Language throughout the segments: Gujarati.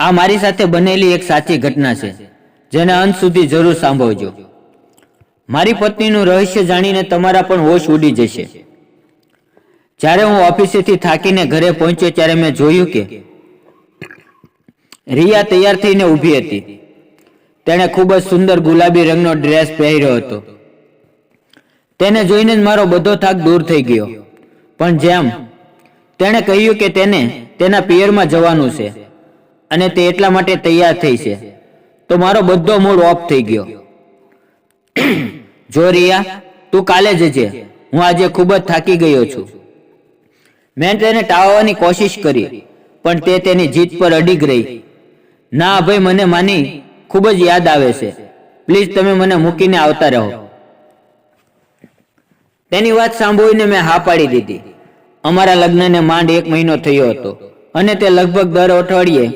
આ મારી સાથે બનેલી એક સાચી ઘટના છે, જેને અંત સુધી જરૂર સાંભળજો. મારી પત્નીનું રહસ્ય જાણીને તમારા પણ હોશ ઉડી જશે. જ્યારે હું ઓફિસેથી થાકીને ઘરે પહોંચ્યો ત્યારે મેં જોયું કે રિયા તૈયાર થઈને ઊભી હતી. તેણે ખૂબ જ સુંદર ગુલાબી રંગનો ડ્રેસ પહેર્યો હતો. તેને જોઈને જ મારો બધો થાક દૂર થઈ ગયો. પણ જેમ તેણે કહ્યું કે તેને તેના પિયરમાં જવાનું છે અને તે એટલા માટે તૈયાર થઈ છે. તો મારો બધો મૂડ ઓફ થઈ ગયો. જો રિયા, તું કાલે જજે. હું આજે ખૂબ જ થાકી ગયો છું. મેં તેને ટાળવાની કોશિશ કરી, પણ તે તેની જીત પર અડીગ રહી. ના ભાઈ, મને માની ખૂબ જ યાદ આવે છે. પ્લીઝ તમે મને મૂકીને આવતા રહો. તેની વાત સાંભળીને મેં હા પાડી દીધી. અમારા લગ્નને માંડ એક મહિનો થયો હતો અને તે લગભગ દર અઠવાડિયે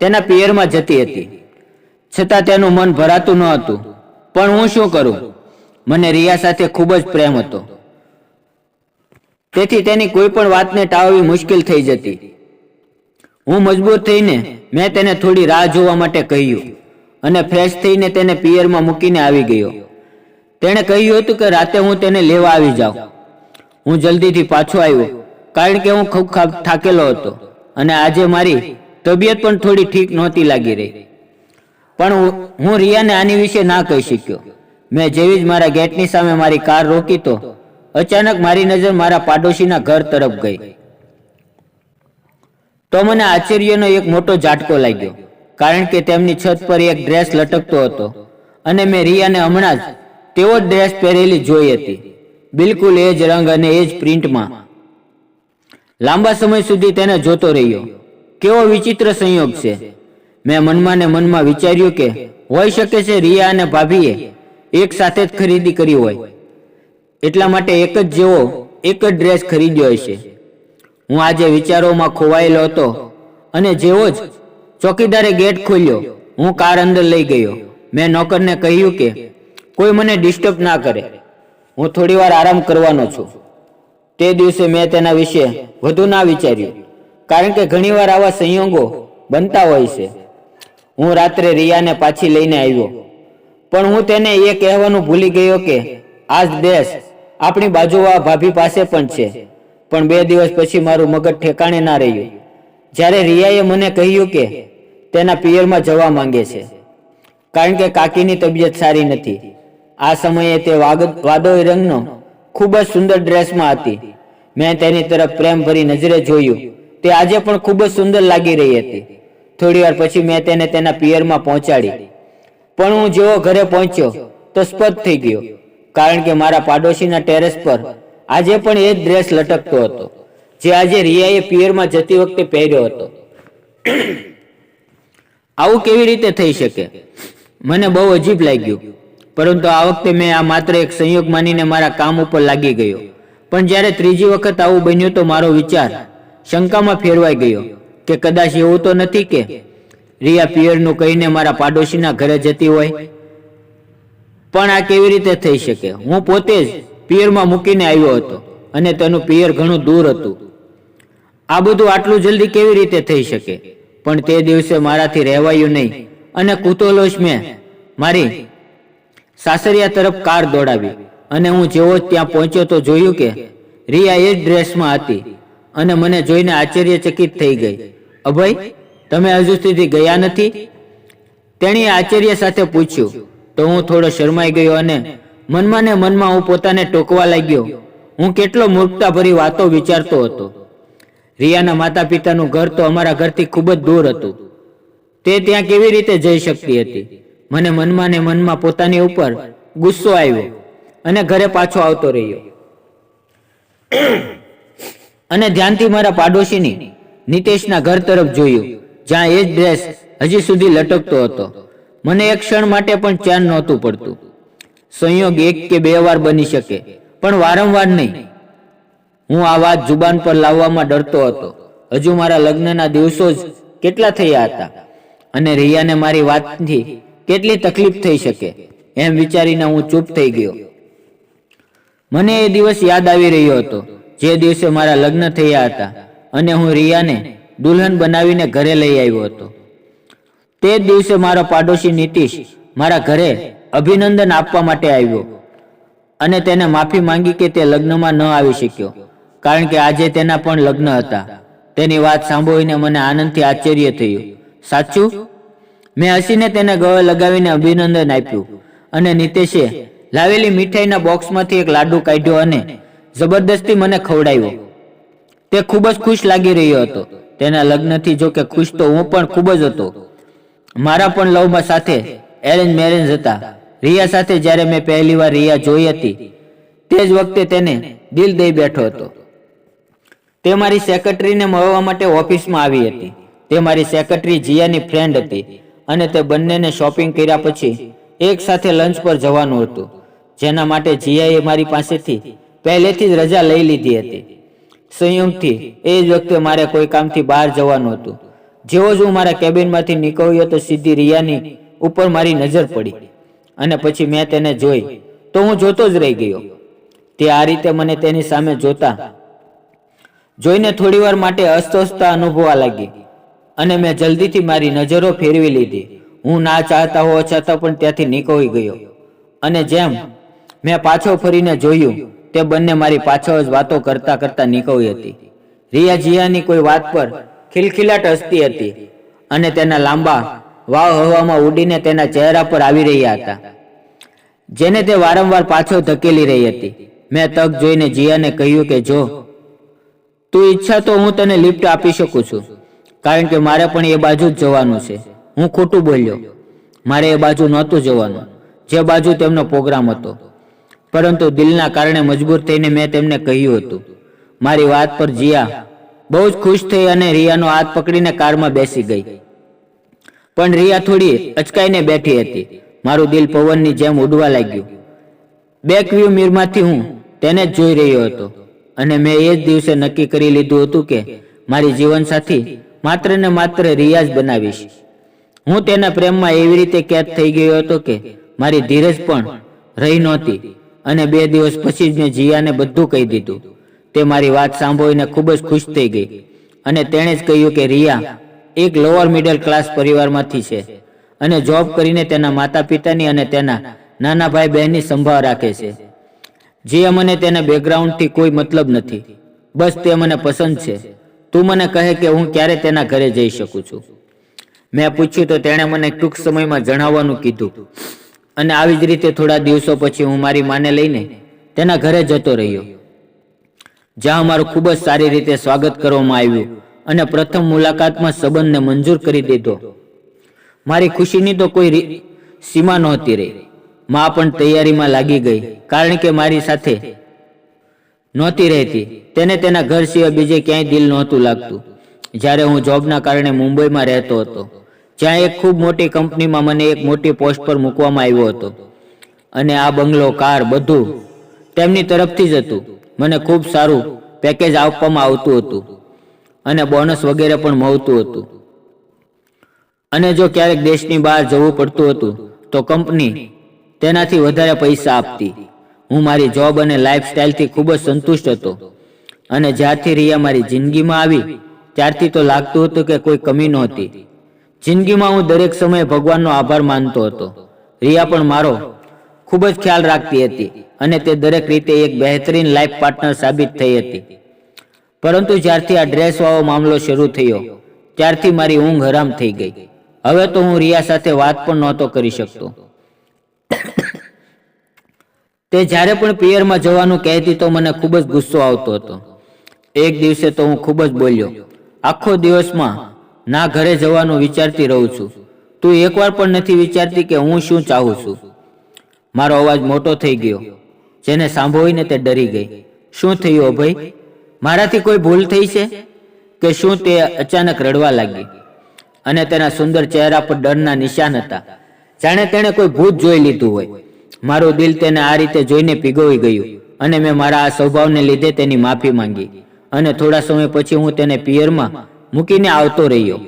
તેના પિયરમાં જતી હતી. છતાં તેનું મન ભરાતું ન હતું. પણ હું શું કરું? મને રિયા સાથે ખૂબ જ પ્રેમ હતો. તેથી તેની કોઈ પણ વાતને ટાળવી મુશ્કેલ થઈ જતી. હું મજબૂર થઈને મેં તેને થોડી રાહ જોવા માટે કહ્યું અને ફ્રેશ થઈને તેને પિયરમાં મૂકીને આવી ગયો. તેણે કહ્યું હતું કે રાતે હું તેને લેવા આવી જાઉં. હું જલ્દીથી પાછો આવ્યો, કારણ કે હું ખૂબ થાકેલો હતો અને આજે મારી તબિયત પણ થોડી ઠીક નહોતી લાગી રહી. પણ હું- રિયાને આની વિશે ના કહી શક્યો. મેં જેવી જ મારા ગેટની સામે મારી કાર રોકી તો, અચાનક મારી નજર મારા પાડોશીના ઘર તરફ ગઈ. તો મને આશ્ચર્યનો એક મોટો ઝાટકો લાગ્યો, કારણ કે તેમની છત પર એક ડ્રેસ લટકતો હતો અને મેં રિયાને હમણાં જ તેવો ડ્રેસ પહેરેલી જોઈ હતી. બિલકુલ એ જ રંગ અને એ જ પ્રિન્ટમાં. લાંબા સમય સુધી તેને જોતો રહ્યો. કેવો વિચિત્ર સંયોગ છે. મેં મનમાં ને મનમાં વિચાર્યું કે હોઈ શકે છે રિયા અને ભાભીએ એક સાથે જ ખરીદી કરી હોય. એટલા માટે એક જ જેવો એક જ ડ્રેસ ખરીદ્યો હશે. હું આજે વિચારોમાં ખોવાયેલો હતો અને જેવો જ ચોકીદારે ગેટ ખોલ્યો, હું કાર અંદર લઈ ગયો. મેં નોકરને કહ્યું કે કોઈ મને ડિસ્ટર્બ ના કરે. હું થોડી વાર આરામ કરવાનો છું. તે દિવસે મેં તેના વિશે વધુ ના વિચાર્યું, કારણ કે ઘણીવાર આવા સંયોગો બનતા હોય છે. હું રાત્રે રિયાને પાછી લઈને આવ્યો, પણ હું તેને એ કહેવાનું ભૂલી ગયો કે આ દેશ આપણી બાજુવા ભાભી પાસે પણ છે, પણ બે દિવસ પછી મારું મગજ ઠેકાણે ના રહ્યું. જ્યારે રિયાએ મને કહ્યું કે તેના પિયરમાં જવા માંગે છે, કારણ કે કાકીની તબિયત સારી નથી. આ સમયે તે વાદોઈ રંગનો ખૂબ જ સુંદર ડ્રેસમાં હતી. મેં તેની તરફ પ્રેમ ભરી નજરે જોયું. તે આજે પણ ખૂબ જ સુંદર લાગી રહી હતી. થોડી વાર પછી મેં તેને તેના પિયરમાં પહોંચાડી. પણ હું જેવો ઘરે પહોંચ્યો, તો સ્પષ્ટ થઈ ગયો. કારણ કે મારા પાડોશીના ટેરેસ પર આજે પણ એ જ ડ્રેસ લટકતો હતો, જે આજે રિયાએ પિયરમાં જતી વખતે પહેર્યો હતો. આવું કેવી રીતે થઈ શકે? મને બહુ અજીબ લાગ્યું. પરંતુ આ વખતે મેં આ માત્ર એક સંયોગ માનીને મારા કામ ઉપર લાગી ગયો. પણ જ્યારે ત્રીજી વખત આવું બન્યું તો મારો વિચાર શંકામાં ફેરવાઈ ગયો કે કદાચ એવું તો નથી કે રિયા પિયરનું કહીને મારા પાડોશીના ઘરે જતી હોય. પણ આ કેવી રીતે થઈ શકે? હું પોતે જ પિયરમાં મૂકીને આવ્યો હતો અને તેનું પિયર ઘણું દૂર હતું. આ બધું આટલું જલ્દી કેવી રીતે થઈ શકે? પણ તે દિવસે મારાથી રહેવાયું નહીં અને કુતોલોશ મેં મારી સાસરિયા તરફ કાર દોડાવી અને હું જેવો ત્યાં પહોંચ્યો તો જોયું કે રિયા એ જ ડ્રેસમાં હતી અને મને જોઈને આશ્ચર્યચકિત થઈ ગઈ. અભય, તમે હજુ સુધી ગયા નથી? તેણીએ આશ્ચર્ય સાથે પૂછ્યું. તો હું થોડો શરમાઈ ગયો અને મનમાં ને મનમાં હું પોતાને ટોકવા લાગ્યો. હું કેટલો મૂર્ખતાભરી વાતો વિચારતો હતો. રિયાના માતા પિતાનું ઘર તો અમારા ઘરથી ખૂબ જ દૂર હતું. તે ત્યાં કેવી રીતે જઈ શકતી હતી? મને મનમાં ને મનમાં પોતાની ઉપર ગુસ્સો આવ્યો અને ઘરે પાછો આવતો રહ્યો. અને ધ્યાનથી મારા પાડોશીની નિતેશના ઘર તરફ જોયું, જ્યાં એ જ ડ્રેસ હજી સુધી લટકતો હતો. મને એક ક્ષણ માટે પણ ચેન નહોતું પડતું. સંયોગ એક કે બે વાર બની શકે, પણ વારંવાર નહીં. હું આ વાત જુબાન પર લાવવામાં ડરતો હતો. હજુ મારા લગ્નના દિવસો જ કેટલા થયા હતા. અને રિયાને મારી વાતથી કેટલી તકલીફ થઈ શકે? એમ વિચારીને હું ચૂપ થઈ ગયો. મને એ દિવસ યાદ આવી રહ્યો હતો, જે દિવસે મારા લગ્ન થયા હતા અને હું રિયાને દુલ્હન બનાવીને ઘરે લઈ આવ્યો હતો. તે જ દિવસે મારો પાડોશી નીતિશ મારા ઘરે અભિનંદન આપવા માટે આવ્યો અને તેને માફી માંગી કે તે લગ્નમાં ન આવી શક્યો, કારણ કે આજે તેના પણ લગ્ન હતા. તેની વાત સાંભળીને મને આનંદથી આશ્ચર્ય થયું. સાચું? મેં હસીને તેને ગળે લગાવીને અભિનંદન આપ્યું અને નીતેશે લાવેલી મીઠાઈના બોક્સમાંથી એક લાડુ કાઢ્યો અને જબરદસ્તી મને ખવડાવ્યો. તે ખૂબ જ ખુશ લાગી રહ્યો હતો. તેના લગ્નથી જો કે ખુશ તો હું પણ ખૂબ જ હતો. મારા પણ લવમાં સાથે એરેન્જ મેરેન્જ હતા. રિયા સાથે જ્યારે મેં પહેલી વાર રિયા જોઈ હતી, તે જ વખતે તેને દિલ દઈ બેઠો હતો. તે મારી સેક્રેટરીને મળવા માટે ઓફિસમાં આવી હતી. તે મારી સેક્રેટરી જીયાની ફ્રેન્ડ હતી. અને તે બંનેને શોપિંગ કર્યા પછી એક સાથે લંચ પર જવાનું હતું. જેના માટે જીયાએ મારી પાસેથી પહેલેથી જ રજા લઈ લીધી હતી. સંયુક્તથી એ જ વખતે મારે કોઈ કામથી બહાર જવાનું હતું. જેવો જ હું મારા કેબિનમાંથી નીકળ્યો તો સીધી રિયાની ઉપર મારી નજર પડી અને પછી મેં તેને જોઈ તો હું જોતો જ રહી ગયો. તે આ રીતે મને તેની સામે જોતા જોઈને થોડીવાર માટે અસ્વસ્થતા અનુભવવા લાગી. અને મેં જલ્દીથી મારી નજરો ફેરવી લીધી. હું ના ચાહતા હોવા છતાં પણ ત્યાંથી નીકળી ગયો. અને જેમ મેં પાછો ફરીને જોયું, તે બંને મારી પાછળ જ વાતો કરતા કરતા નીકળી હતી. રિયા જીયાની કોઈ વાત પર ખિલખિલાટ હસતી હતી અને તેના લાંબા વાવ હવામાં ઉડીને તેના ચહેરા પર આવી રહ્યા હતા. જેને તે વારંવાર પાછો ધકેલી રહી હતી. મેં તક જોઈને જીયાને કહ્યું કે જો તું ઈચ્છા તો હું તને લિફ્ટ આપી શકું છું. કારણ કે મારે પણ એ બાજુ જ જવાનું છે. હું ખોટું બોલ્યો. મારે એ બાજુ નહોતું જવાનું. જે બાજુ તેમનો પ્રોગ્રામ હતો. પરંતુ દિલના કારણે મજબૂર થઈને મેં તેમને કહ્યું હતું. મારી વાત પર જીયા. બહુ જ ખુશ થઈ અને રિયાનો હાથ પકડીને કારમાં બેસી ગઈ. પણ રિયા થોડી અચકાઈને બેઠી હતી. મારું દિલ પવનની જેમ ઉડવા લાગ્યું. બેક વ્યૂ મિરમાંથી હું તેને જ જોઈ રહ્યો હતો. અને મેં એ જ દિવસે નક્કી કરી લીધું હતું કે મારી જીવનસાથી માત્ર ને માત્ર રિયાઝ બનાવીશ. હું તેના પ્રેમમાં એવી રીતે કેદ થઈ ગયો હતો કે મારી ધીરજ પણ રહી નહોતી અને બે દિવસ પછી જ મેં જીયાને બધું કહી દીધું. તે મારી વાત સાંભળીને ખૂબ જ ખુશ થઈ ગઈ અને તેણે જ કહ્યું કે રિયા, એક લોઅર મિડલ ક્લાસ પરિવારમાંથી છે અને જોબ કરીને તેના માતા પિતાની અને તેના નાના ભાઈ બહેનની સંભાળ રાખે છે. જે મને તેના બેકગ્રાઉન્ડથી કોઈ મતલબ નથી. બસ તે મને પસંદ છે. તું મને કહે કે હું ક્યારે તેના ઘરે જઈ શકું છું? મેં પૂછ્યું તો તેણે મને ટૂંક સમયમાં જણાવવાનું કીધું. અને આવી જ રીતે થોડા દિવસો પછી હું મારી માને લઈને તેના ઘરે જતો રહ્યો. જ્યાં અમારું ખૂબ જ સારી રીતે સ્વાગત કરવામાં આવ્યું અને પ્રથમ મુલાકાતમાં સંબંધને મંજૂર કરી દીધો. મારી ખુશીની તો કોઈ સીમા નહોતી રહી. મા પણ તૈયારીમાં લાગી ગઈ, કારણ કે મારી સાથે નહોતી રહેતી. તેને તેના ઘર સિવાય બીજે ક્યાંય દિલ નહોતું લાગતું. જ્યારે હું જોબના કારણે મુંબઈમાં રહેતો હતો, જ્યાં એક ખૂબ મોટી કંપનીમાં મને એક મોટી પોસ્ટ પર મૂકવામાં આવ્યો હતો. અને આ બંગલો, કાર બધું તેમની તરફથી જ હતું. મને ખૂબ સારું પેકેજ આપવામાં આવતું હતું અને બોનસ વગેરે પણ મળતું હતું. અને જો ક્યારેક દેશની બહાર જવું પડતું હતું, તો કંપની તેનાથી વધારે પૈસા આપતી. હું મારી જોબ અને લાઈફસ્ટાઈલથી ખૂબ જ સંતુષ્ટ હતો. અને જ્યારથી રિયા મારી જિંદગીમાં આવી, ત્યારથી તો લાગતું હતું કે કોઈ કમી નહોતી. જિંદગીમાં હું દરેક સમયે ભગવાનનો આભાર માનતો હતો. રિયા પણ મારો ખૂબ જ ખ્યાલ રાખતી હતી અને તે દરેક રીતે એક બહેતરીન લાઈફ પાર્ટનર સાબિત થઈ હતી. પરંતુ જ્યારથી આ ડ્રેસ વાળો મામલો શરૂ થયો, ત્યારથી મારી ઊંઘ હરામ થઈ ગઈ. હવે તો હું રિયા સાથે વાત પણ નહોતો કરી શકતો. તે જ્યારે પણ પિયરમાં જવાનું કહેતી તો મને ખૂબ જ ગુસ્સો આવતો હતો. એક દિવસે તો હું ખૂબ જ બોલ્યો, આખો દિવસમાં ના ઘરે જવાનું વિચારતી રહું છું. તું એકવાર પણ નથી વિચારતી કે હું શું ચાહું છું. મારો અવાજ મોટો થઈ ગયો, જેને સાંભળીને તે ડરી ગઈ. શું થયું ભાઈ? મારાથી કોઈ ભૂલ થઈ છે? કે શું તે અચાનક રડવા લાગી? અને તેના સુંદર ચહેરા પર ડરના નિશાન હતા. જાણે તેણે કોઈ ભૂત જોઈ લીધું હોય. મારું દિલ તેને આ રીતે જોઈને પીગોઈ ગયું અને મેં મારા આ સ્વભાવને લીધે તેની માફી માંગી અને થોડા સમય પછી હું તેને પિયરમાં મૂકીને આવતો રહ્યો.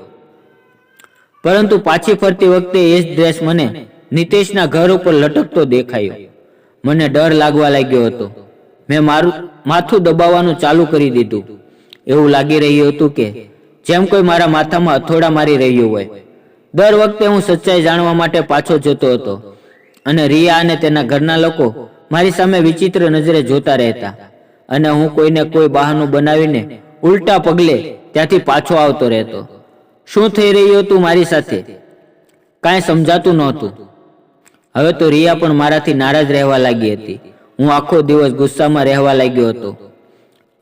પરંતુ પાછી ફરતી વખતે એ જ ડ્રેસ મને નિતેશના ઘર ઉપર લટકતો દેખાયો. મને ડર લાગવા લાગ્યો હતો. મેં મારું, માથું દબાવવાનું ચાલુ કરી દીધું. એવું લાગી રહ્યું હતું કે જેમ કોઈ મારા માથામાં અથોડા મારી રહ્યું હોય. દર વખતે હું સચ્ચાઈ જાણવા માટે પાછો જતો હતો. અને રિયા અને તેના ઘરના લોકો મારી સામે વિચિત્ર નજરે જોતા રહેતા. અને હું કોઈને કોઈ બહાનું બનાવીને ઉલટા પગલે ત્યાંથી પાછો આવતો રહેતો. શું થઈ રહ્યું હતું મારી સાથે? કાંઈ સમજાતું નહોતું. હવે તો રિયા પણ મારાથી નારાજ રહેવા લાગી હતી. હું આખો દિવસ ગુસ્સામાં રહેવા લાગ્યો હતો.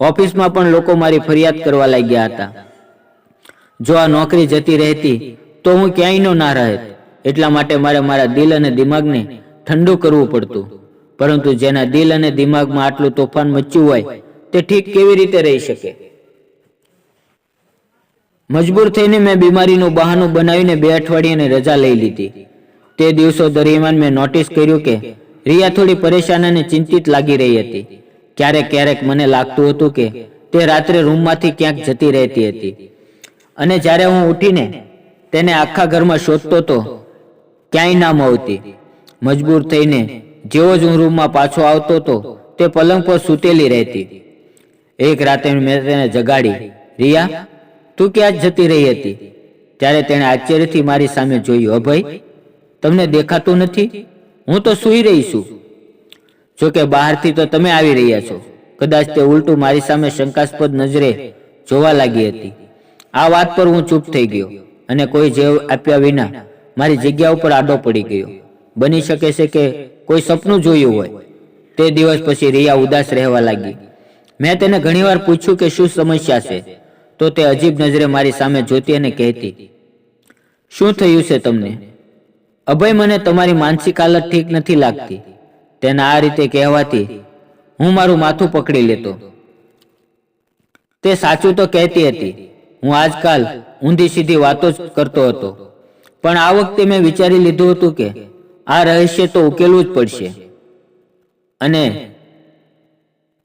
ઓફિસમાં પણ લોકો મારી ફરિયાદ કરવા લાગ્યા હતા. જો આ નોકરી જતી રહેતી તો હું ક્યાંય નો ના રહેત એટલા માટે મારે મારા દિલ અને દિમાગને ઠંડુ કરવું પડતું. પરંતુ જેના દિલ અને દિમાગમાં આટલું તોફાન મચ્યું હોય, તે ઠીક કેવી રીતે રહી શકે? મજબૂર થઈને મેં બીમારીનું બહાનું બનાવીને બે અઠવાડિયાની રજા લઈ લીધી. તે દિવસો દરમિયાન મેં નોટિસ કર્યું કે રિયા થોડી પરેશાન અને ચિંતિત લાગી રહી હતી. ક્યારેક ક્યારેક મને લાગતું હતું કે તે રાત્રે રૂમમાંથી ક્યાંક જતી રહેતી હતી. અને જ્યારે હું ઉઠીને તેને આખા ઘરમાં શોધતો તો ક્યાંય ના મળતી. મજબૂર થઈને જેવો જ હું રૂમમાં પાછો આવતો હતો તે પલંગ પર સૂતેલી રહેતી. એક રાતે મેં તેને જગાડી. રિયા, તું ક્યાં જતી રહી હતી? ત્યારે તેણે આશ્ચર્યથી મારી સામે જોયું અભય તમને દેખાતું નથી? હું તો સૂઈ રહી છું. જો કે બહારથી તો તમે આવી રહ્યા છો. કદાચ તે ઉલટું મારી સામે શંકાસ્પદ નજરે જોવા લાગી હતી. આ વાત પર હું ચૂપ થઈ ગયો અને કોઈ જેવ આપ્યા વિના મારી જગ્યા ઉપર આડો પડી ગયો. બની શકે છે કે કોઈ સપનું જોયું હોય. તે દિવસ પછી રિયા ઉદાસ રહેવા લાગી. મેં તેને ઘણીવાર પૂછ્યું કે શું સમસ્યા છે? તો તે અજીબ નજરે મારી સામે જોતી અને કહેતી શું થયું છે તમને? અભય મને તમારી માનસિક હાલત ઠીક નથી લાગતી. તેના આ રીતે કહેવાથી હું મારું માથું પકડી લેતો. તે સાચું તો કહેતી હતી. હું આજકાલ ઊંધી સીધી વાતો જ કરતો હતો. પણ આ વખતે મેં વિચારી લીધું હતું કે આ રહસ્ય તો ઉકેલવું જ પડશે. અને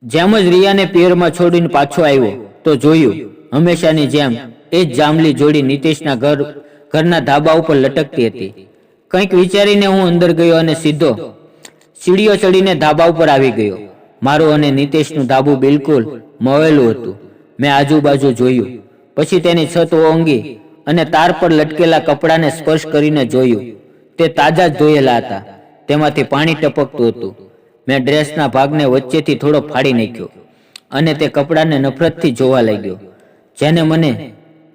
જેમ જ રિયાને પિયરમાં છોડીને પાછો આવ્યો, તો જોયું, હંમેશાની જેમ એ જ જાંબલી જોડી નીતિશના ઘર, ઘરના ધાબા ઉપર લટકતી હતી. કંઈક વિચારીને હું અંદર ગયો અને સીધો, સીડીઓ ચડીને ધાબા ઉપર આવી ગયો. મારું અને નીતિશનું ધાબું બિલકુલ મવેલું હતું. મેં આજુબાજુ જોયું. પછી તેની છત ઓંગી અને તાર પર લટકેલા કપડાને સ્પર્શ કરીને જોયું. તે તાજા જ ધોયેલા હતા. તેમાંથી પાણી ટપકતું હતું. મેં ડ્રેસના ભાગને વચ્ચેથી થોડો ફાડી નાખ્યો અને તે કપડાને નફરતથી જોવા લાગ્યો, જેને મને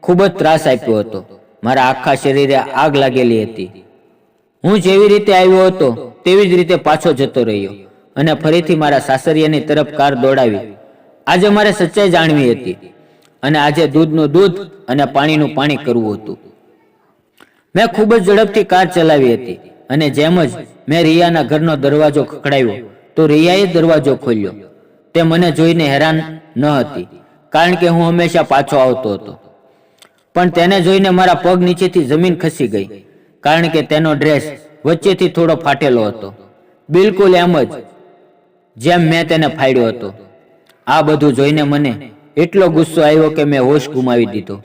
ખૂબ જ ત્રાસ આપ્યો હતો. મારા આખા શરીરે આગ લાગેલી હતી. હું જેવી રીતે આવ્યો હતો, તેવી જ રીતે પાછો જતો રહ્યો અને ફરીથી મારા સાસરિયાની તરફ કાર દોડાવી. આજે મારે સચ્ચાઈ જાણવી હતી. અને આજે દૂધનું દૂધ અને પાણીનું પાણી કરવું હતું. મેં ખૂબ જ ઝડપથી કાર ચલાવી હતી અને જેમ જ મેં રિયાના ઘરનો દરવાજો ખખડાવ્યો, તો રિયાએ દરવાજો ખોલ્યો. તે મને જોઈને હેરાન ન હતી, કારણ કે હું હંમેશા પાછો આવતો હતો. પણ તેને જોઈને મારા પગ નીચેથી જમીન ખસી ગઈ, કારણ કે તેનો ડ્રેસ વચ્ચેથી થોડો ફાટેલો હતો. બિલકુલ એમ જ, જેમ મેં તેને ફાડ્યો હતો. આ બધું જોઈને મને એટલો ગુસ્સો આવ્યો કે મેં હોશ ગુમાવી દીધો.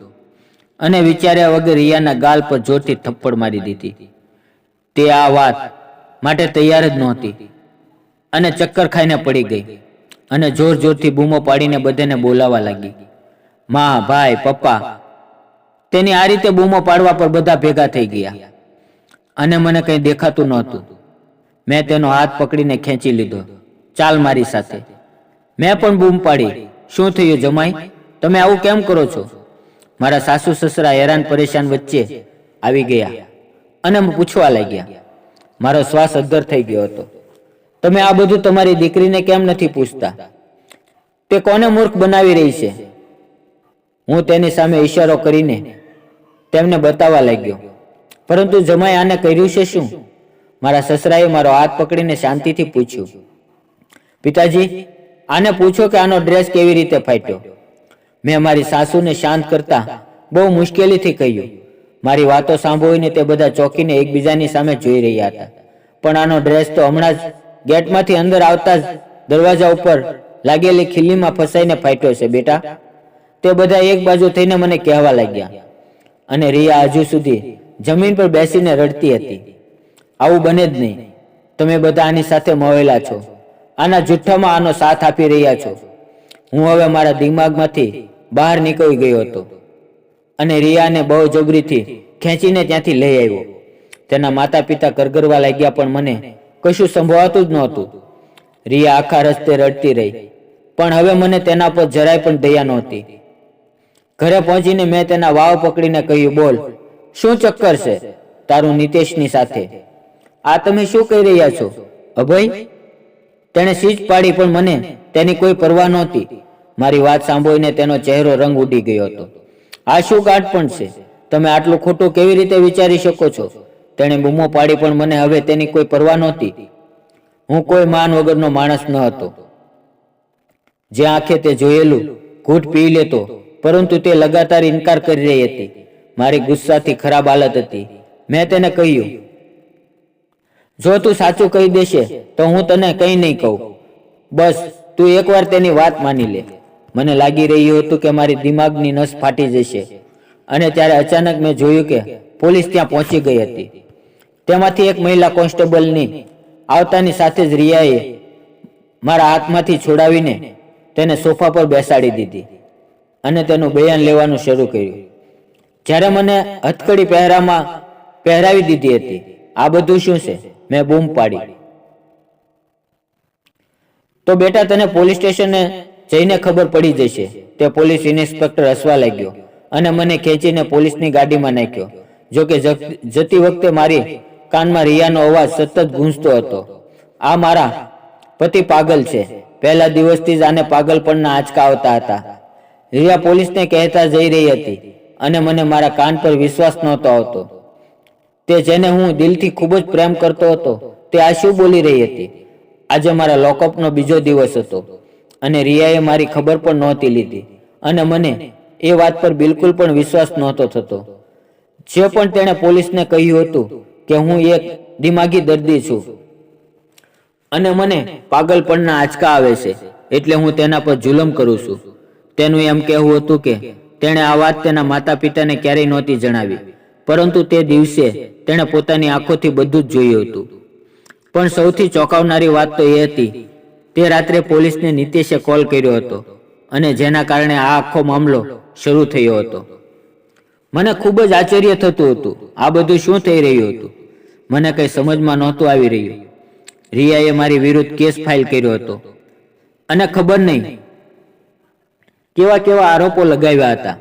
અને વિચાર્યા વગર રિયાના ગાલ પર જોરથી થપ્પડ મારી દીધી. તે આ વાત માટે તૈયાર જ નહોતી. અને ચક્કર ખાઈને પડી ગઈ. અને જોર જોરથી બૂમો પાડીને બધાને બોલાવા લાગી. માં, ભાઈ, પપ્પા. તેની આ રીતે બૂમો પાડવા પર બધા ભેગા થઈ ગયા. અને મને કંઈ દેખાતું નહોતું. મેં તેનો હાથ પકડીને ખેંચી લીધો. ચાલ મારી સાથે. મેં પણ બૂમ પાડી. શું થયું જમાઈ? તમે આવું કેમ કરો છો? મારા સાસુ સસરા હેરાન પરેશાન વચ્ચે આવી ગયા અને પૂછવા લાગ્યા. મારો શ્વાસ અદ્ધર થઈ ગયો હતો. તમે આ બધું તમારી દીકરીને કેમ નથી પૂછતા? તે કોને મૂર્ખ બનાવી રહી છે? હું તેની સામે ઈશારો કરીને તેમને બતાવવા લાગ્યો. પરંતુ જમાઈ આને કર્યું છે શું? મારા સસરાએ મારો હાથ પકડીને શાંતિથી પૂછ્યું. પિતાજી આને પૂછો કે આનો ડ્રેસ કેવી રીતે ફાટ્યો. મેં મારી સાસુને શાંત કરતા બહુ મુશ્કેલીથી કહ્યું, મારી વાતો સાંભળીને તે બધા ચોકીને એકબીજાની સામે જોઈ રહ્યા હતા. પણ આનો ડ્રેસ તો હમણાં જ ગેટમાંથી અંદર આવતા જ દરવાજા ઉપર લાગેલી ખીલ્લીમાં ફસાઈને ફાટ્યો છે, બેટા. તે બધા એક બાજુ થઈને મને કહેવા લાગ્યા. અને રિયા હજુ સુધી જમીન પર બેસીને રડતી હતી. આવું બને જ નહીં. તમે બધા આની સાથે મળેલા છો. આના જુઠ્ઠામાં આનો સાથ આપી રહ્યા છો. હું હવે મારા દિમાગમાંથી બહાર નીકળી ગયો હતો અને રિયાને બહુ જબરીથી ખેંચીને ત્યાંથી લઈ આવ્યો. તેના માતા પિતા કરગરવા લાગ્યા પણ મને કશું સંભવાતું જ નહોતું. રિયા આખા રસ્તે રડતી રહી, પણ હવે મને તેના પર જરાય પણ દયા નહોતી. ઘરે પહોંચીને મેં તેના વાવ પકડીને કહ્યું, બોલ, શું ચક્કર છે તારું નિતેશની સાથે? આ તમે શું કહી રહ્યા છો? અભય તેણે સીજ પાડી પણ મને તેની કોઈ પરવા નહોતી. મારી વાત સાંભળીને તેનો ચહેરો રંગ ઉડી ગયો હતો. આ શું ગાંઠ પણ છે? તમે આટલું ખોટું કેવી રીતે વિચારી શકો છો? તેણે બૂમો પાડી પણ મને હવે તેની કોઈ પરવા નહોતી. હું કોઈ માન વગરનો માણસ ન હતો. જે આંખે તે જોયેલું, ઘૂંટ પી લેતો, પરંતુ તે લગાતાર ઇનકાર કરી રહી હતી. મારી ગુસ્સાથી ખરાબ હાલત હતી. મેં તેને કહ્યું જો તું સાચું કહી દેશે, તો હું તને કંઈ નહીં કહું. બસ, તું એકવાર તેની વાત માની લે. મને લાગી રહ્યું હતું કે મારી દિમાગની નસ ફાટી જશે. અને ત્યારે અચાનક મેં જોયું કે પોલીસ ત્યાં પહોંચી ગઈ હતી. તેમાંથી એક મહિલા કોન્સ્ટેબલની આવતાની સાથે જ રિયાએ મારા હાથમાંથી છોડાવીને તેને સોફા પર બેસાડી દીધી અને તેનું બયાન લેવાનું શરૂ કર્યું. જ્યારે મને હથકડી પહેરામાં પહેરાવી દીધી હતી. આ બધું શું છે? મેં બૂમ પાડી. તો બેટા તને પોલીસ સ્ટેશને જઈને ખબર પડી જશે. તે પોલીસ ઇન્સ્પેક્ટર હસવા લાગ્યો અને મને ખેંચીને પોલીસની ગાડીમાં નાખ્યો. જો કે જતી વખતે મારી કાનમાં રિયાનો અવાજ સતત ગૂંજતો હતો. આ મારા પતિ પાગલ છે. પહેલા દિવસથી જ આને પાગલપણના આંચકા આવતા હતા. રિયા પોલીસને કહેતા જઈ રહી હતી અને મને મારા કાન પર વિશ્વાસ નહોતો આવતો. તે જેને હું દિલથી ખૂબ જ પ્રેમ કરતો હતો, તે આ શું બોલી રહી હતી? આજે મારા લોકઅપનો બીજો દિવસ હતો અને રિયાએ મારી ખબર પણ નહોતી લીધી અને મને એ વાત પર બિલકુલ પણ વિશ્વાસ નહોતો થતો. જે પણ તેણે પોલીસને કહ્યું હતું કે હું એક દિમાગી દર્દી છું અને મને પાગલપણના આંચકા આવે છે એટલે હું તેના પર જુલમ કરું છું. તેનું એમ કહેવું હતું કે તેણે આ વાત તેના માતા પિતાને ક્યારેય નહોતી જણાવી. પરંતુ તે દિવસે તેણે પોતાની આંખોથી બધું જ જોયું હતું. પણ સૌથી ચોંકાવનારી વાત તો એ હતી, તે રાત્રે પોલીસને નીતિશે કોલ કર્યો હતો અને જેના કારણે આ આખો મામલો શરૂ થયો હતો. મને ખૂબ જ આશ્ચર્ય થતું હતું, આ બધું શું થઈ રહ્યું હતું? મને કંઈ સમજમાં નહોતું આવી રહ્યું. રિયાએ મારી વિરુદ્ધ કેસ ફાઇલ કર્યો હતો. અને ખબર નહીં, કેવા કેવા આરોપો લગાવ્યા હતા.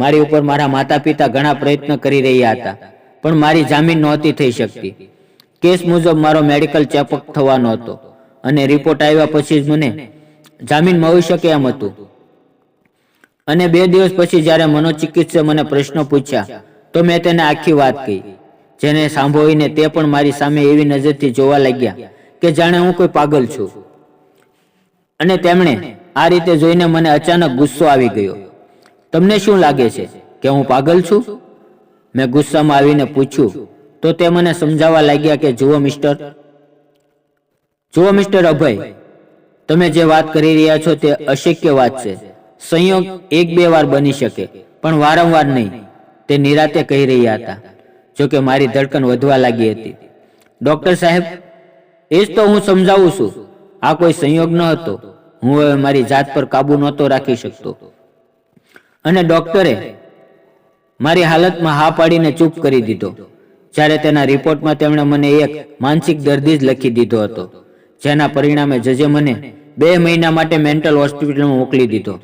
મારી ઉપર મારા માતા પિતા ઘણા પ્રયત્ન કરી રહ્યા હતા, પણ મારી જામીન નહોતી થઈ શકતી. કેસ મુજબ મારો મેડિકલ ચેકઅપ થવાનો હતો અને રિપોર્ટ આવ્યા પછી જ મને જામીન મળી શકે એમ હતું. અને બે દિવસ પછી જ્યારે મનોચિકિત્સકે મને પ્રશ્નો પૂછ્યા, તો મેં તેને આખી વાત કહી, જેને સાંભળીને તે પણ મારી સામે એવી નજરથી જોવા લાગ્યા કે જાણે હું કોઈ પાગલ છું. અને તેમણે આ રીતે જોઈને મને અચાનક ગુસ્સો આવી ગયો. તમને શું લાગે છે કે હું પાગલ છું? મેં ગુસ્સામાં આવીને પૂછ્યું, તો તે મને સમજાવવા લાગ્યા કે જુઓ મિસ્ટર. જુઓ મિસ્ટર અભય, તમે જે વાત કરી રહ્યા છો તે અશક્ય વાત છે. સંયોગ એક બે વાર બની શકે, પણ વારંવાર નહીં. તે નિરાતે કહી રહ્યા હતા જો કે મારી ધડકન વધવા લાગી હતી. ડોક્ટર સાહેબ, એ જ તો હું સમજાવું છું. આ કોઈ સંયોગ ન હતો. હું હવે મારી જાત પર કાબુ નહોતો રાખી શકતો. અને ડોક્ટરે મારી હાલતમાં હા પાડીને ચૂપ કરી દીધો. જ્યારે તેના રિપોર્ટમાં તેમણે મને એક માનસિક દર્દી જ લખી દીધો હતો, જેના પરિણામે જજે મને બે મહિના માટે મેન્ટલ હોસ્પિટલમાં મોકલી દીધો.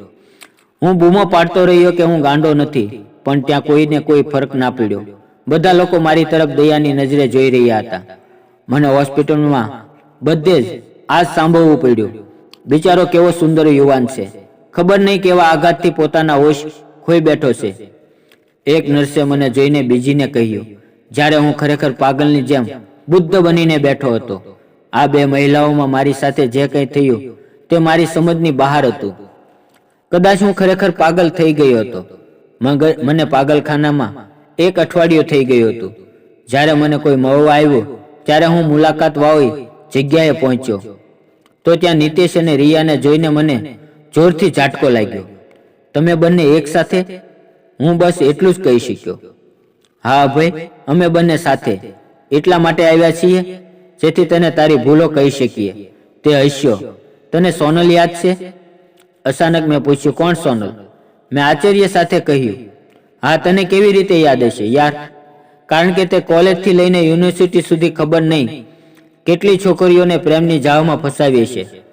હું બૂમો પાડતો રહ્યો કે હું ગાંડો નથી, પણ ત્યાં કોઈને કોઈ ફરક ના પડ્યો. બધા લોકો મારી તરફ દયાની નજરે જોઈ રહ્યા હતા. મને હોસ્પિટલમાં બધે જ આ સાંભળવું પડ્યું. બિચારો કેવો સુંદર યુવાન છે. ખબર નહીં કેવા આઘાતથી પોતાના હોશ ખોઈ બેઠો છે. એક નર્સે મને જોઈને બીજીને કહ્યું, જ્યારે હું ખરેખર પાગલની જેમ બુદ્ધ બનીને બેઠો હતો, આ બે મહિલાઓમાં મારી સાથે જે કંઈ થયું તે મારી સમજની બહાર હતું. કદાચ હું ખરેખર પાગલ થઈ ગયો હતો. મને પાગલખાનામાં એક અઠવાડિયું થઈ ગયું હતું. જ્યારે મને કોઈ મળવા આવ્યો, ત્યારે હું મુલાકાત વાળી જગ્યાએ પહોંચ્યો. તો ત્યાં નીતિશ અને રિયાને જોઈને મને જોરથી ઝાટકો લાગ્યો. તમે બંને એક સાથે? હું બસ એટલું જ કહી શક્યો. હા ભાઈ, અમે બંને સાથે. એટલા માટે આવ્યા છીએ, જેથી તને તારી ભૂલો કહી શકીએ. તે હસ્યો. તને સોનલ યાદ છે? અચાનક મેં પૂછ્યું, કોણ સોનલ? મેં આચાર્ય સાથે કહ્યું, હા, તને કેવી રીતે યાદ હશે યાર? કારણ કે તે કોલેજથી લઈને યુનિવર્સિટી સુધી ખબર નહીં. કેટલી છોકરીઓને પ્રેમની જાવમાં ફસાવી છે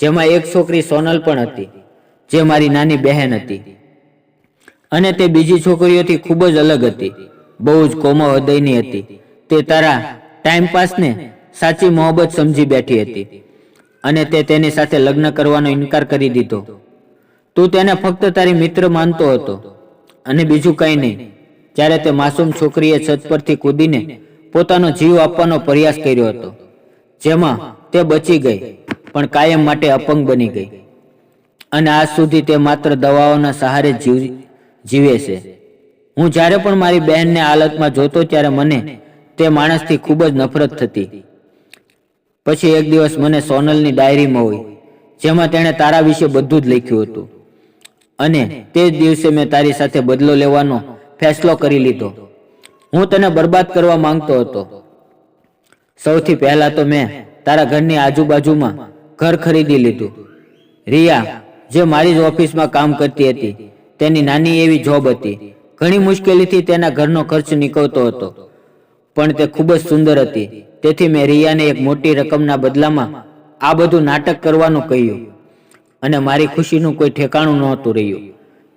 જેમાં એક છોકરી સોનલ પણ હતી, જે મારી નાની બહેન હતી. અને તે બીજી છોકરીઓથી ખૂબ જ અલગ હતી, બહુ જ કોમળ હૃદયની હતી. તે તારા ટાઈમપાસને સાચી મોહબ્બત સમજી બેઠી હતી અને તે તેની સાથે લગ્ન કરવાનો ઇનકાર કરી દીધો. તું તેને ફક્ત તારી મિત્ર માનતો હતો અને બીજું કંઈ નહીં. જ્યારે તે માસૂમ છોકરીએ છત પરથી કૂદીને પોતાનો જીવ આપવાનો પ્રયાસ કર્યો હતો, જેમાં તે બચી ગઈ. પણ કાયમ માટે અપંગ બની ગઈ. અને આજ સુધી તે માત્ર દવાઓના સહારે જીવ, જીવે છે. હું જ્યારે પણ મારી બહેનને હાલતમાં જોતો ત્યારે મને તે માણસથી ખૂબ જ નફરત થતી. પછી એક દિવસ મને સોનલની ડાયરીમાં હોય, જેમાં તેણે તારા વિશે બધું જ લખ્યું હતું. અને તે જ દિવસે મેં તારી સાથે બદલો લેવાનો ફેસલો કરી લીધો. હું તને બરબાદ કરવા માંગતો હતો. સૌથી પહેલા તો મેં તારા ઘરની આજુબાજુમાં ઘર ખરીદી લીધું. રિયા, જે મારી જ ઓફિસમાં કામ કરતી હતી, તેની નાની એવી જોબ હતી. ઘણી મુશ્કેલીથી તેના ઘરનો ખર્ચ નીકળતો હતો. પણ તે ખૂબ જ સુંદર હતી. તેથી મેં રિયાને એક મોટી રકમના બદલામાં આ બધું નાટક કરવાનું કહ્યું. અને મારી ખુશીનું કોઈ ઠેકાણું નહોતું રહ્યું.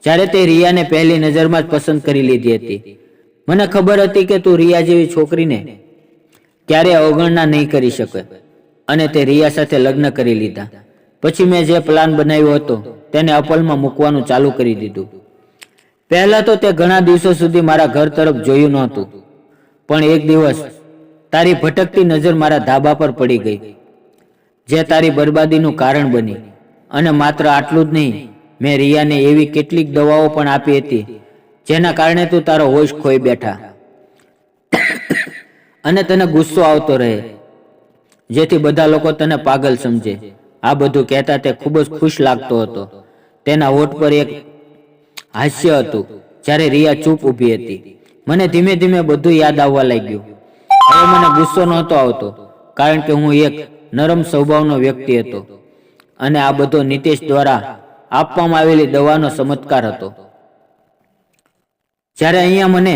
જ્યારે તે રિયાને પહેલી નજરમાં જ પસંદ કરી લીધી હતી. મને ખબર હતી કે તું રિયા જેવી છોકરીને ક્યારે અવગણના નહીં કરી શકે. અને તે રિયા સાથે લગ્ન કરી લીધા. પછી મેં જે પ્લાન બનાવ્યો હતો, તેને અપલમાં મૂકવાનું ચાલુ કરી દીધું. પહેલા તો તે ઘણા દિવસો સુધી મારા ઘર તરફ જોયું નહોતું. પણ એક દિવસ, તારી ભટકતી નજર મારા ધાબા પર પડી ગઈ. જે તારી બરબાદીનું કારણ બની. અને માત્ર આટલું જ નહીં, મેં રિયાને એવી કેટલીક દવાઓ પણ આપી હતી, જેના કારણે તું તારો હોશ ખોઈ બેઠા. અને તને ગુસ્સો આવતો રહે. જેથી બધા લોકો તને પાગલ સમજે. આ બધું કહેતા તે ખૂબ જ ખુશ લાગતો હતો. તેના હોઠ પર એક હાસ્ય હતું, જ્યારે રિયા ચૂપ ઊભી હતી. મને ધીમે ધીમે બધું યાદ આવવા લાગ્યું. હવે મને ગુસ્સો નહોતો આવતો, કારણ કે હું એક નરમ સ્વભાવનો વ્યક્તિ હતો. અને આ બધો નીતિશ દ્વારા આપવામાં આવેલી દવાનો ચમત્કાર હતો. જ્યારે અહીંયા મને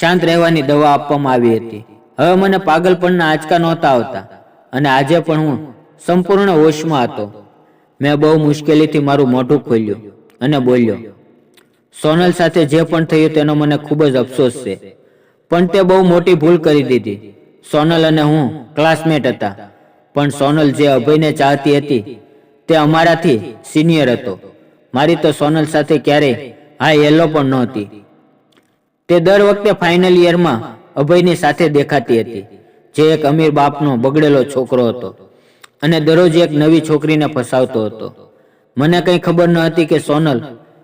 શાંત રહેવાની દવા આપવામાં આવી હતી. હવે મને પાગલપણના આંચકા નહોતા આવતા. અને આજે પણ હું સંપૂર્ણ હોશમાં હતો. મેં બહુ મુશ્કેલીથી મારું મોઢું ખોલ્યું અને બોલ્યો, સોનલ સાથે જે પણ થયું તેનો મને ખૂબ જ અફસોસ છે. પણ તે બહુ મોટી ભૂલ કરી દીધી. સોનલ અને હું ક્લાસમેટ હતા. પણ સોનલ જે અભયને ચાહતી હતી તે અમારાથી સિનિયર હતો. મારી તો સોનલ સાથે ક્યારેય હા યેલો પણ નહોતી. તે દર વખતે ફાઇનલ યરમાં અભયની સાથે દેખાતી હતી. જે એક અમીર બાપનો બગડેલો છોકરો હતો અને દરરોજ એક નવી છોકરીને ફસાવતો હતો. મને કંઈ ખબર ન હતી કે સોનલ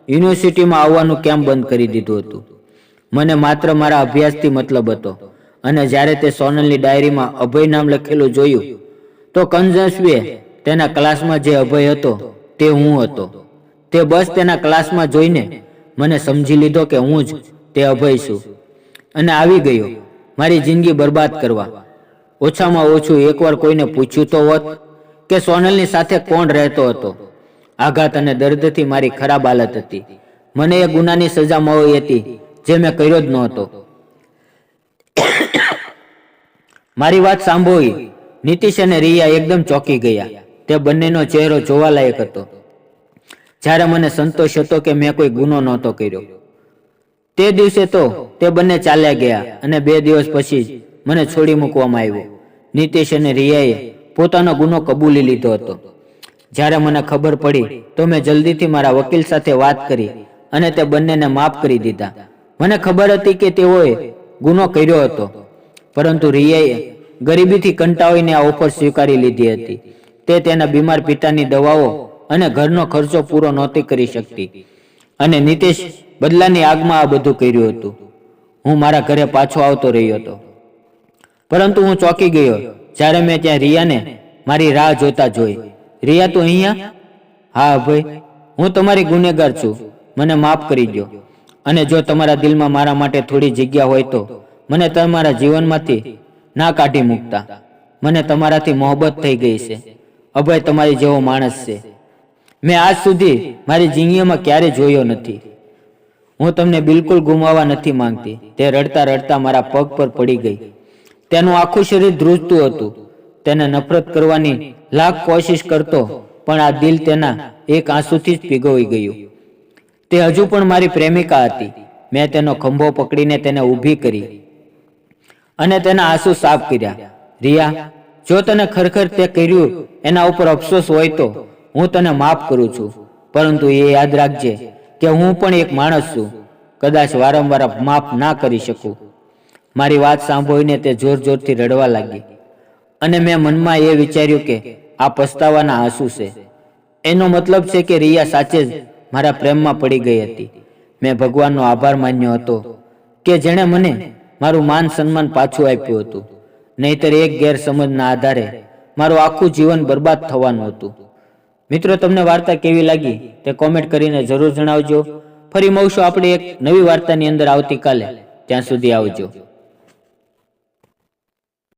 યુનિવર્સિટીમાં આવવાનું કેમ બંધ કરી દીધું હતું. મને માત્ર મારા અભ્યાસથી મતલબ હતો અને જ્યારે તે સોનલની ડાયરીમાં અભય નામ લખેલું જોયું, તો કંજસવીએ તેના ક્લાસમાં જે અભય હતો તે હું હતો. તે બસ તેના ક્લાસમાં જોઈને મને સમજી લીધો કે હું જ તે અભય છું. અને આવી ગયો, મારી જિંદગી બરબાદ કરવા. ઓછામાં ઓછું એકવાર કોઈને પૂછ્યું તો હોત કે સોનલની સાથે કોણ રહેતો હતો. આઘાત અને દર્દથી મારી ખરાબ હાલત હતી. મને એ ગુનાની સજા મળી હતી જે મેં કર્યો જ નહોતો. મારી વાત સાંભળી નીતિશ અને રિયા એકદમ ચોંકી ગયા. તે બંનેનો ચહેરો જોવાલાયક હતો. જ્યારે મને સંતોષ હતો કે મેં કોઈ ગુનો નહોતો કર્યો. તે દિવસે તો તે બંને ચાલ્યા ગયા અને બે દિવસ પછી જ મને છોડી મૂકવામાં આવ્યો. નીતિશ અને રિયાએ પોતાનો ગુનો કબૂલી લીધો હતો. જ્યારે મને ખબર પડી, તો મેં જલ્દીથી મારા વકીલ સાથે વાત કરી અને તે બંનેને માફ કરી દીધા. મને ખબર હતી કે તેઓએ ગુનો કર્યો હતો, પરંતુ રિયાએ ગરીબીથી કંટાળીને આ ઓફર સ્વીકારી લીધી હતી. તે તેના બીમાર પિતાની દવાઓ અને ઘરનો ખર્ચો પૂરો નહોતી કરી શકતી અને નીતિશ બદલાની આગમાં આ બધું કર્યું હતું. હું મારા ઘરે પાછો આવતો રહ્યો હતો. પરંતુ હું ચોંકી ગયો જ્યારે મેં ત્યાં રિયાને મારી રાહ જોતા જોઈ. રિયા, તું અહીંયા? હા ભાઈ, હું તમારી ગુનેગાર છું. મને માફ કરી દો અને જો તમારા દિલમાં મારા માટે થોડી જગ્યા હોય તો મને તમારા જીવનમાંથી ના કાઢી મૂકતા. મને તમારાથી મોહબ્બત થઈ ગઈ છે. અભય તમારી જેવો માણસ છે. મેં આજ સુધી મારી જિંદગીમાં ક્યારે જોયો નથી. હું તમને બિલકુલ ગુમાવવા નથી માંગતી. તે રડતા રડતા મારા પગ પર પડી ગઈ. તેનું આખું શરીર ધ્રુજતું હતું. તેને નફરત કરવાની લાખ કોશિશ કરતો, પણ આ દિલ તેના એક આંસુથી જ પીગોઈ ગયું. તે હજુ પણ મારી પ્રેમિકા હતી. મેં તેનો ખંભો પકડીને તેને ઊભી કરી અને તેના આંસુ સાફ કર્યા. રિયા, જો તને ખરેખર તે કર્યું, એના ઉપર અફસોસ હોય તો હું તને માફ કરું છું. પરંતુ એ યાદ રાખજે કે હું પણ એક માણસ છું. કદાચ વારંવાર માફ ના કરી શકું. મારી વાત સાંભળીને તે જોર જોરથી રડવા લાગી. અને મેં મનમાં એ વિચાર્યું કે આ પસ્તાવાના આંસુ છે. એનો મતલબ છે કે રિયા સાચે જ મારા પ્રેમમાં પડી ગઈ હતી. મેં ભગવાનનો આભાર માન્યો હતો કે જેણે મને મારું માન સન્માન પાછું આપ્યું હતું. નહીતર એક ગેરસમજના આધારે મારું આખું જીવન બરબાદ થવાનું હતું. મિત્રો, તમને વાર્તા કેવી લાગી તે કોમેન્ટ કરીને જરૂર જણાવજો. ફરી મળશું આપણે એક નવી વાર્તાની અંદર આવતીકાલે. ત્યાં સુધી આવજો.